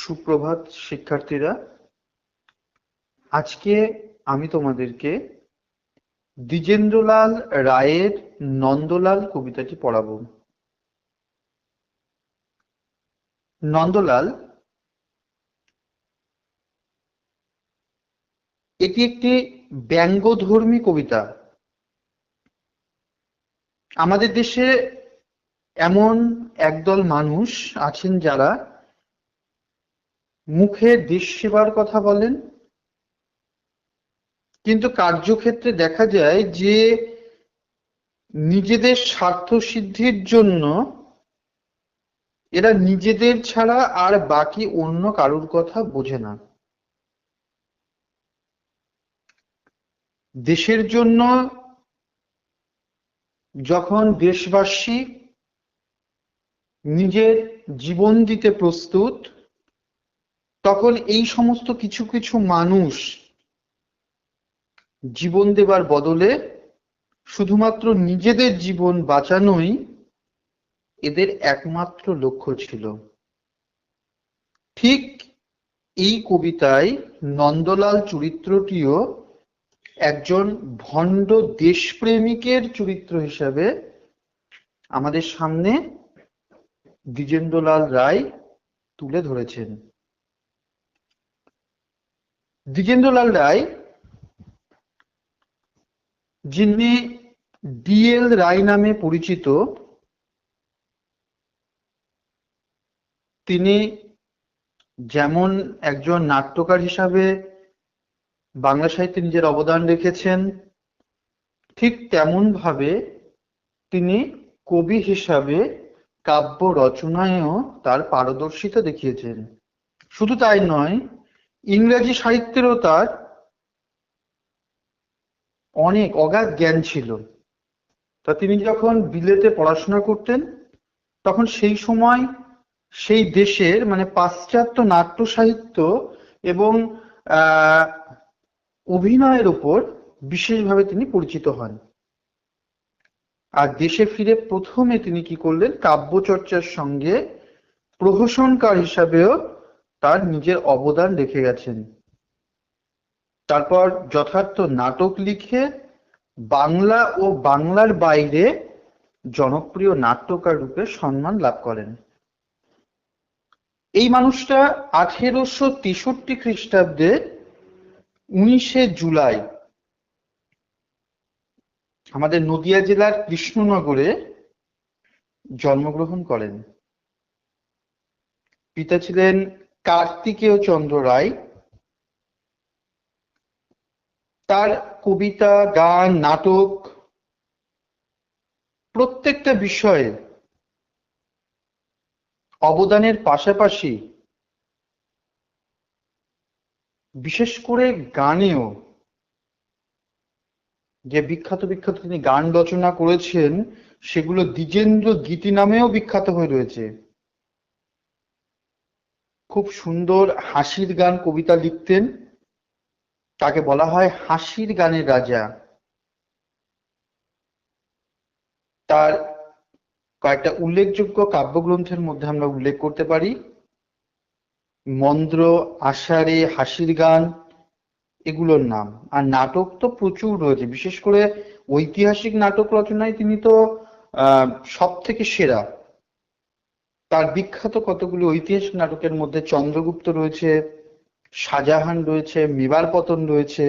সুপ্রভাত শিক্ষার্থীরা, আজকে আমি তোমাদেরকে দ্বিজেন্দ্রলাল রায়ের নন্দলাল কবিতাটি পড়াবো। নন্দলাল, এটি একটি ব্যঙ্গধর্মী কবিতা। আমাদের দেশে এমন একদল মানুষ আছেন যারা মুখে দেশ সেবার কথা বলেন। কিন্তু কার্যক্ষেত্রে দেখা যায় যে নিজেদের স্বার্থ সিদ্ধির জন্য এরা নিজেদের ছাড়া আর বাকি অন্য কারুর কথা বোঝে না। দেশের জন্য যখন দেশবাসী নিজের জীবন দিতে প্রস্তুত তখন এই সমস্ত কিছু কিছু মানুষ জীবন দেবার বদলে শুধুমাত্র নিজেদের জীবন বাঁচানোই এদের একমাত্র লক্ষ্য ছিল। ঠিক এই কবিতায় নন্দলাল চরিত্রটিও একজন ভণ্ড দেশপ্রেমিকের চরিত্র হিসাবে আমাদের সামনে দ্বিজেন্দ্রলাল রায় তুলে ধরেছেন। দ্বিজেন্দ্রলাল রায়, যিনি ডিএল রায় নামে পরিচিত, তিনি যেমন একজন নাট্যকার হিসাবে বাংলা সাহিত্যে নিজের অবদান রেখেছেন, ঠিক তেমন ভাবে তিনি কবি হিসাবে কাব্য রচনায়ও তার পারদর্শিতা দেখিয়েছেন। শুধু তাই নয় ইংরেজি সাহিত্যেরও তার অনেক অগাধ জ্ঞান ছিল। তা তিনি যখন বিলেতে পড়াশোনা করতেন, তখন সেই সময় সেই দেশের মানে পাশ্চাত্য নাট্য সাহিত্য এবং অভিনয়ের উপর বিশেষভাবে তিনি পরিচিত হন। আর দেশে ফিরে প্রথমে তিনি কি করলেন? কাব্যচর্চার সঙ্গে প্রহসনকার হিসাবেও তার নিজের অবদান রেখে গেছেন। তারপর যথার্থ নাটক লিখে বাংলা ও বাংলার বাইরে জনপ্রিয় নাট্যকার রূপে সম্মান লাভ করেন। এই মানুষটা আঠেরোশো তেষট্টি খ্রিস্টাব্দে উনিশে জুলাই আমাদের নদিয়া জেলার কৃষ্ণনগরে জন্মগ্রহণ করেন। পিতা ছিলেন কার্তিকেয় চন্দ্র রায় তার কবিতা, গান, নাটক, প্রত্যেকটা বিষয়ে অবদানের পাশাপাশি বিশেষ করে গানেও যে বিখ্যাত বিখ্যাত তিনি গান রচনা করেছেন, সেগুলো দ্বিজেন্দ্র গীতি নামেও বিখ্যাত হয়ে রয়েছে। খুব সুন্দর হাসির গান কবিতা লিখতেন। তাকে বলা হয় হাসির গানের রাজা। তার কয়েকটা উল্লেখযোগ্য কাব্যগ্রন্থের মধ্যে আমরা উল্লেখ করতে পারি। মন্দ্র আষাঢ়ে হাসির গান, এগুলোর নাম। আর নাটক তো প্রচুর রয়েছে। বিশেষ করে ঐতিহাসিক নাটক রচনায় তিনি তো সব থেকে সেরা। তার বিখ্যাত কতগুলি ঐতিহাসিক নাটকের মধ্যে চন্দ্রগুপ্ত রয়েছে, শাহজাহান রয়েছে, মেবার পতন রয়েছে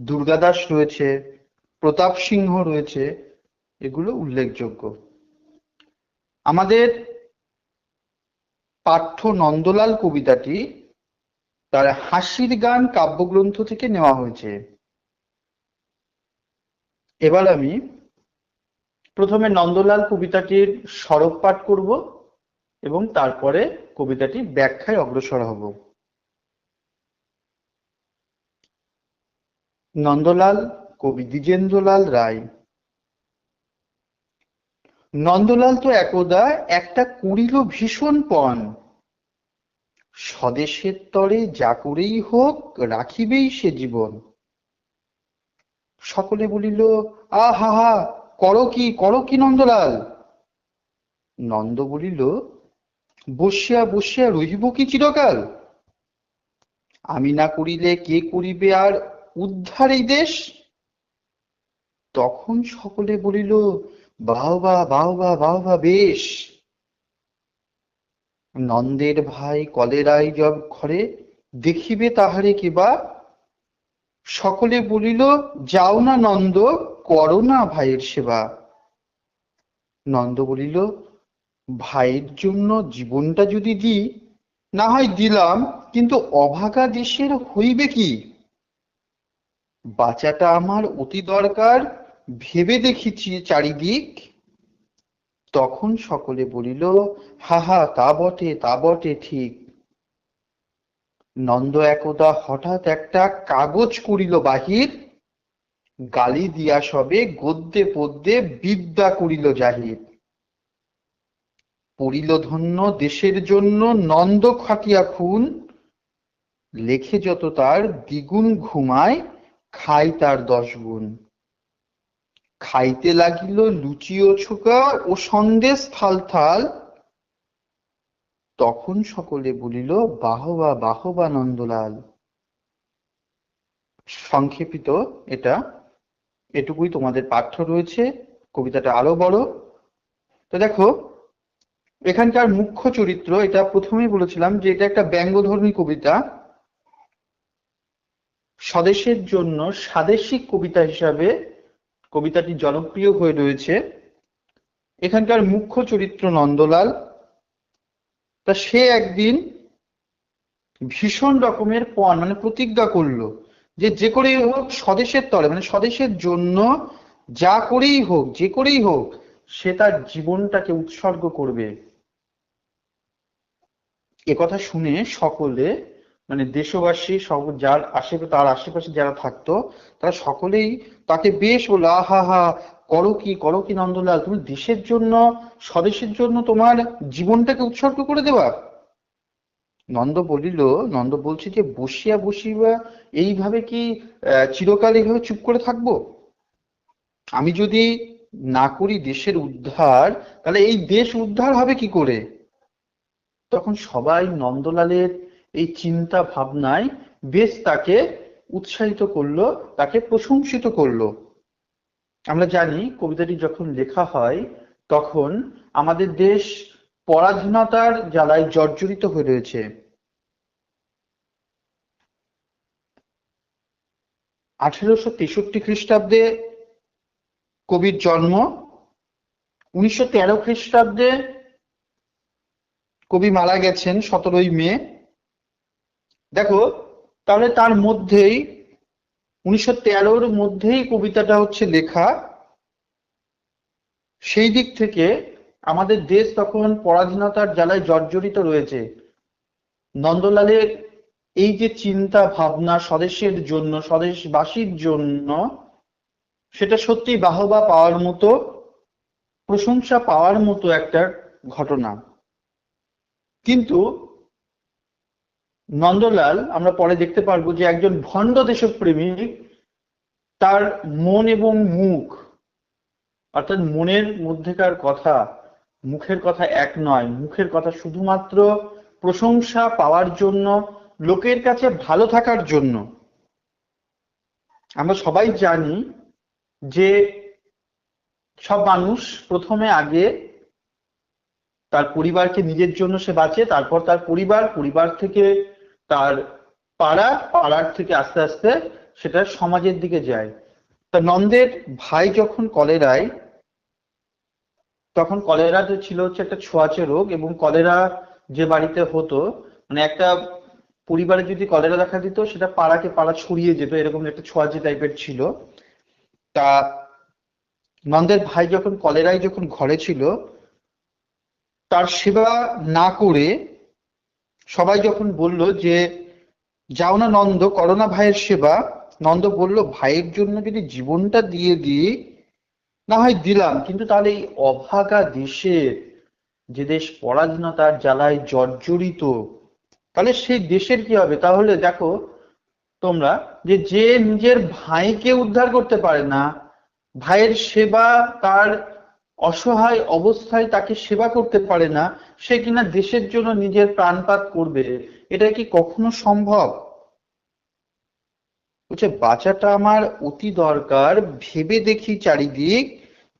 দুর্গাদাস রয়েছে, প্রতাপ সিংহ রয়েছে, এগুলো উল্লেখযোগ্য। আমাদের পাঠ্য নন্দলাল কবিতাটি তার হাসির গান কাব্যগ্রন্থ থেকে নেওয়া হয়েছে। এবার আমি প্রথমে নন্দলাল কবিতাটির সরব পাঠ করব। এবং তারপরে কবিতাটি ব্যাখ্যায় অগ্রসর হব। নন্দলাল, কবি দ্বিজেন্দ্রলাল রায়। নন্দলাল তো একদা একটা করিল ভীষণ পণ। স্বদেশের তরে যা করেই হোক, রাখিবেই সে জীবন। সকলে বলিল, আহা, হা, করো কি করো কি নন্দলাল? নন্দ বলিল বসিয়া বসিয়া রহিব কি চিরকাল? আমি না করিলে কে করিবে আর উদ্ধার এই দেশ? তখন সকলে বলিল বাহবা বাহবা বাহবা বেশ। নন্দের ভাই কলেরাই জব ঘরে দেখিবে তাহারে কেবা সকলে বলিল, যাও না নন্দ, করো না ভাইয়ের সেবা। নন্দ বলিল ভাইয়ের জন্য জীবনটা যদি দিই, না হয় দিলাম, কিন্তু অভাগা দেশের হইবে কি? বাঁচাটা আমার অতি দরকার, ভেবে দেখিছি চারিদিক। তখন সকলে বলিল, হা হা, তা বটে তা বটে, ঠিক। নন্দ একদা হঠাৎ একটা কাগজ করিল বাহির, গালি দিয়া সবে গদ্যে পদ্যে বিদ্যা করিল জাহির। পড়িল ধন্য, দেশের জন্য নন্দ খাটিয়া খুন। লেখে যত তার, দ্বিগুণ ঘুমায়, খাই তার দশ গুণ। খাইতে লাগিল লুচি ও ছোকা ও সন্দেশ থাল থাল। তখন সকলে বলিল, বাহবা বাহবা নন্দলাল। সংক্ষেপিত এটা, এটুকুই তোমাদের পাঠ্য রয়েছে। কবিতাটা আরও বড়। তো দেখো এখানকার মুখ্য চরিত্র, এটা প্রথমেই বলেছিলাম যে এটা একটা ব্যঙ্গধর্মী কবিতা। স্বদেশের জন্য স্বাদেশিক কবিতা হিসাবে কবিতাটি জনপ্রিয় হয়ে রয়েছে। এখানকার মুখ্য চরিত্র নন্দলাল। তা সে একদিন ভীষণ রকমের পণ মানে প্রতিজ্ঞা করল যে যে করেই হোক স্বদেশের তলে মানে স্বদেশের জন্য যা করেই হোক, যে করেই হোক, সে তার জীবনটাকে উৎসর্গ করবে। কথা শুনে সকলে মানে দেশবাসী, সব যার আশেপাশে, তার আশেপাশে যারা থাকতো, তারা সকলেই তাকে বেশ বলল, আহা, হা, করো কি করো কি নন্দলাল, তুমি দেশের জন্য, স্বদেশের জন্য তোমার জীবনটাকে উৎসর্গ করে দেবা? নন্দ বলিল, নন্দ বলছে যে, বসিয়া বসিবা, এইভাবে কি চিরকাল এইভাবে চুপ করে থাকব? আমি যদি না করি দেশের উদ্ধার, তাহলে এই দেশ উদ্ধার হবে কি করে? তখন সবাই নন্দলালের এই চিন্তা ভাবনায় বেশ তাকে উৎসাহিত করল, তাকে প্রশংসিত করল। আমরা জানি কবিতাটি যখন লেখা হয়, তখন আমাদের দেশ পরাধীনতার জ্বালায় জর্জরিত হয়ে রয়েছে। আঠেরোশো তেষট্টি খ্রিস্টাব্দে কবির জন্ম, উনিশশো তেরো খ্রিস্টাব্দে কবি মারা গেছেন সতেরোই মে। দেখো, তাহলে তার মধ্যেই, উনিশশো তেরোর মধ্যেই কবিতাটা হচ্ছে লেখা। সেই দিক থেকে আমাদের দেশ তখন পরাধীনতার জ্বালায় জর্জরিত রয়েছে। নন্দলালের এই যে চিন্তা ভাবনা, স্বদেশের জন্য, স্বদেশবাসীর জন্য, সেটা সত্যি বাহবা পাওয়ার মতো, প্রশংসা পাওয়ার মতো একটা ঘটনা। কিন্তু নন্দলাল, আমরা পরে দেখতে পারব যে একজন ভণ্ড দেশপ্রেমিক, তার মন এবং মুখ, অর্থাৎ মনের মধ্যেকার কথা, মুখের কথা এক নয়, মুখের কথা শুধুমাত্র প্রশংসা পাওয়ার জন্য, লোকের কাছে ভালো থাকার জন্য। আমরা সবাই জানি যে সব মানুষ প্রথমে আগে তার পরিবারকে নিজের জন্য সে বাঁচে তারপর তার পরিবার পরিবার থেকে তার পাড়া, পাড়ার থেকে আস্তে আস্তে সেটা সমাজের দিকে যায়। তা নন্দের ভাই যখন কলেরায়, তখন কলেরা যে ছিল হচ্ছে একটা ছোঁয়াচে রোগ এবং কলেরা যে বাড়িতে হতো মানে একটা পরিবারে যদি কলেরা দেখা দিত, সেটা পাড়াকে পাড়া ছড়িয়ে যেত, এরকম একটা ছোঁয়াচে টাইপের ছিল। তা নন্দের ভাই যখন কলেরায় যখন ঘরে ছিল তার সেবা না করে সবাই যখন বলল যে, যাও না নন্দ করোনা ভাইয়ের সেবা, নন্দ বলল, ভাইয়ের জন্য যদি জীবনটা দিয়ে দিই, না হয় দিলাম, কিন্তু তাহলে এই অভাগা দেশের যে দেশ পরাধীনতার জ্বালায় জর্জরিত, তাহলে সেই দেশের কি হবে? তাহলে দেখো, তোমরা যে যে নিজের ভাইকে উদ্ধার করতে পারে না, ভাইয়ের সেবা তার অসহায় অবস্থায় তাকে সেবা করতে পারে না, সে কিনা দেশের জন্য নিজের প্রাণপাত করবে, এটা কি কখনো সম্ভব? বলছে, বাঁচাটা আমার অতি দরকার, ভেবে দেখি চারিদিক।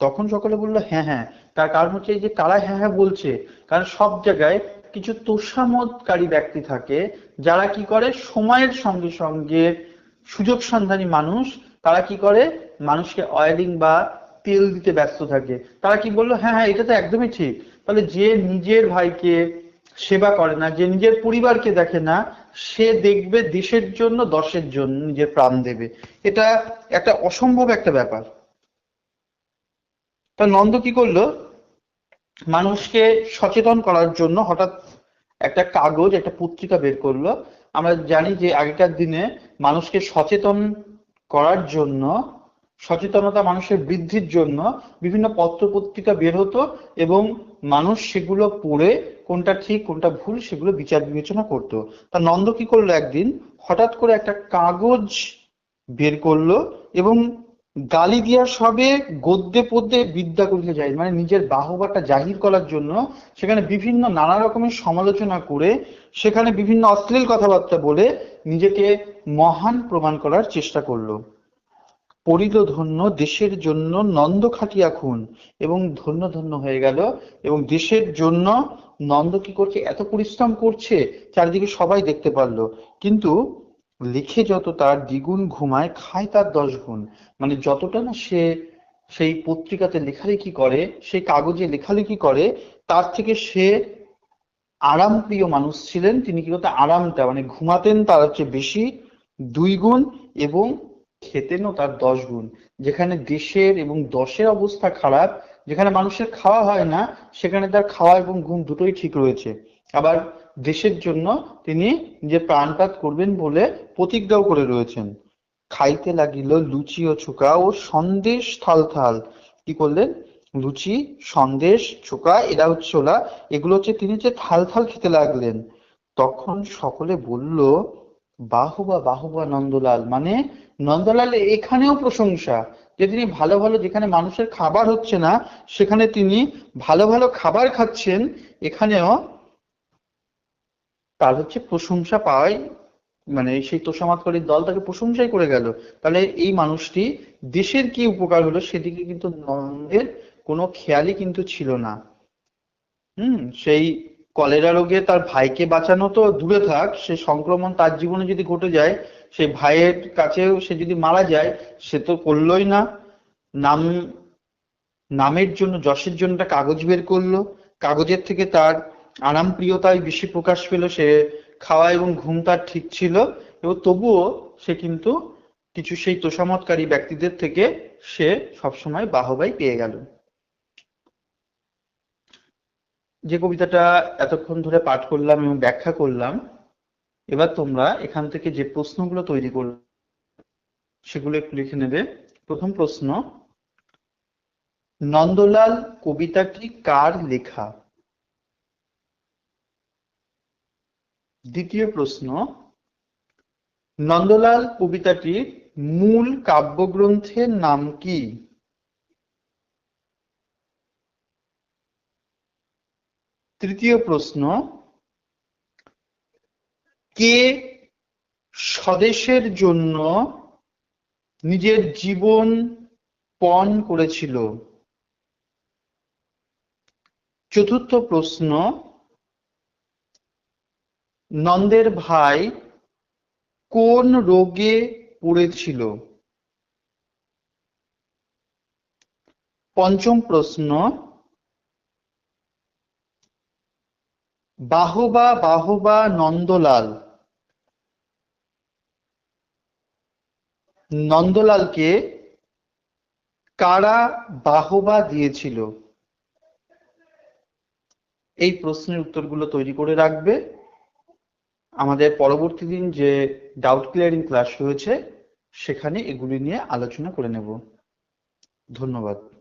তখন সকলে বলল হ্যাঁ হ্যাঁ। তার কারণ হচ্ছে এই যে তারা হ্যাঁ হ্যাঁ বলছে, কারণ সব জায়গায় কিছু তোষামতকারী ব্যক্তি থাকে, যারা কি করে? সময়ের সঙ্গে সঙ্গে সুযোগ সন্ধানী মানুষ, তারা কি করে? মানুষকে অয়েলিং বা তেল দিতে ব্যস্ত থাকে। তারা কি বলল হ্যাঁ হ্যাঁ এটা তো একদমই ঠিক। তাহলে যে নিজের ভাইকে সেবা করে না, যে নিজের পরিবারকে দেখে না, সে দেখবে দেশের জন্য, দশের জন্য নিজের প্রাণ দেবে। এটা একটা অসম্ভব একটা ব্যাপার। তা নন্দ কি করল? মানুষকে সচেতন করার জন্য হঠাৎ একটা কাগজ, একটা পত্রিকা বের করল। আমরা জানি যে আগেকার দিনে মানুষকে সচেতন করার জন্য সচেতনতা মানুষের বৃদ্ধির জন্য বিভিন্ন পত্র পত্রিকা বের হতো এবং মানুষ সেগুলো পড়ে কোনটা ঠিক, কোনটা ভুল সেগুলো বিচার বিবেচনা করত। তা নন্দ কি করল একদিন? হঠাৎ করে একটা কাগজ বের করল এবং গালি দিয়া সবে গদ্যে পদ্যে বিদ্যা করিতে যায় মানে নিজের বাহবাটা জাহির করার জন্য সেখানে বিভিন্ন নানা রকমের সমালোচনা করে, সেখানে বিভিন্ন অশ্লীল কথাবার্তা বলে নিজেকে মহান প্রমাণ করার চেষ্টা করল। পরিল ধন্য দেশের জন্য নন্দ খাটিয়া খুন। এবং ধন্য ধন্য হয়ে গেল। এবং দেশের জন্য নন্দ কি করছে? এত পরিশ্রম করছে, চারিদিকে সবাই দেখতে পারল। কিন্তু লিখে যত তার দ্বিগুণ ঘুমায়, খায় তার দশ গুণ। মানে যতটা না সে সেই পত্রিকাতে লেখালেখি করে, সেই কাগজে লেখালেখি করে, তার থেকে সে আরাম প্রিয় মানুষ ছিলেন। তিনি কি করতে আরামটা মানে ঘুমাতেন তার হচ্ছে বেশি, দুই গুণ এবং খেতেনও তার দশ গুণ। যেখানে দেশের এবং দশের অবস্থা খারাপ, যেখানে মানুষের খাওয়া হয় না, সেখানে তার খাওয়া এবং ঘুম দুটোই ঠিক রয়েছে। আবার দেশের জন্য তিনি যে প্রাণপাত করবেন বলে প্রতিজ্ঞাও করে রয়েছেন। খাইতে লাগিল লুচি ও চুকা ও সন্দেশ থাল থাল। কি করলেন? লুচি, সন্দেশ চোকা এরা হচ্ছে ওলা এগুলো হচ্ছে তিনি যে থাল থাল খেতে লাগলেন। তখন সকলে বলল বাহুবা বাহুবা নন্দলাল। মানে নন্দলাল এখানেও প্রশংসা যে তিনি ভালো ভালো যেখানে মানুষের খাবার হচ্ছে না, সেখানে তিনি ভালো ভালো খাবার খাচ্ছেন, এখানেও তার হচ্ছে প্রশংসা পাওয়াই মানে সেই তোষামাতকারীর দল তাকে প্রশংসাই করে গেল। তাহলে এই মানুষটি দেশের কি উপকার হলো সেদিকে কিন্তু নন্দের কোনো খেয়ালই কিন্তু ছিল না। হুম, সেই কলেরা রোগে তার ভাইকে বাঁচানো তো দূরে থাক, সে সংক্রমণ তার জীবনে যদি ঘটে যায়, সে ভাইয়ের কাছেও সে যদি মারা যায়, সে তো করলোই না। নাম, নামের জন্য, যশের জন্য একটা কাগজ বের করল। কাগজের থেকে তার আরাম প্রিয়তায় বেশি প্রকাশ পেল। সে খাওয়া এবং ঘুম তার ঠিক ছিল এবং তবুও সে কিন্তু কিছু সেই তোষামতকারী ব্যক্তিদের থেকে সে সবসময় বাহবাই পেয়ে গেল। যে কবিতাটা এতক্ষণ ধরে পাঠ করলাম এবং ব্যাখ্যা করলাম, এবার তোমরা এখান থেকে যে প্রশ্নগুলো তৈরি করলে সেগুলো একটু লিখে নেবে। প্রথম প্রশ্ন, নন্দলাল কবিতাটি কার লেখা? দ্বিতীয় প্রশ্ন, নন্দলাল কবিতাটির মূল কাব্যগ্রন্থের নাম কি? তৃতীয় প্রশ্ন, কে স্বদেশের জন্য নিজের জীবন পণ করেছিল? চতুর্থ প্রশ্ন, নন্দের ভাই কোন রোগে পড়েছিল? পঞ্চম প্রশ্ন বাহবা বাহবা নন্দলাল। নন্দলালকে কারা বাহবা দিয়েছিল? এই প্রশ্নের উত্তরগুলো তৈরি করে রাখবে। আমাদের পরবর্তী দিন যে ডাউট ক্লিয়ারিং ক্লাস রয়েছে, সেখানে এগুলি নিয়ে আলোচনা করে নেব। ধন্যবাদ।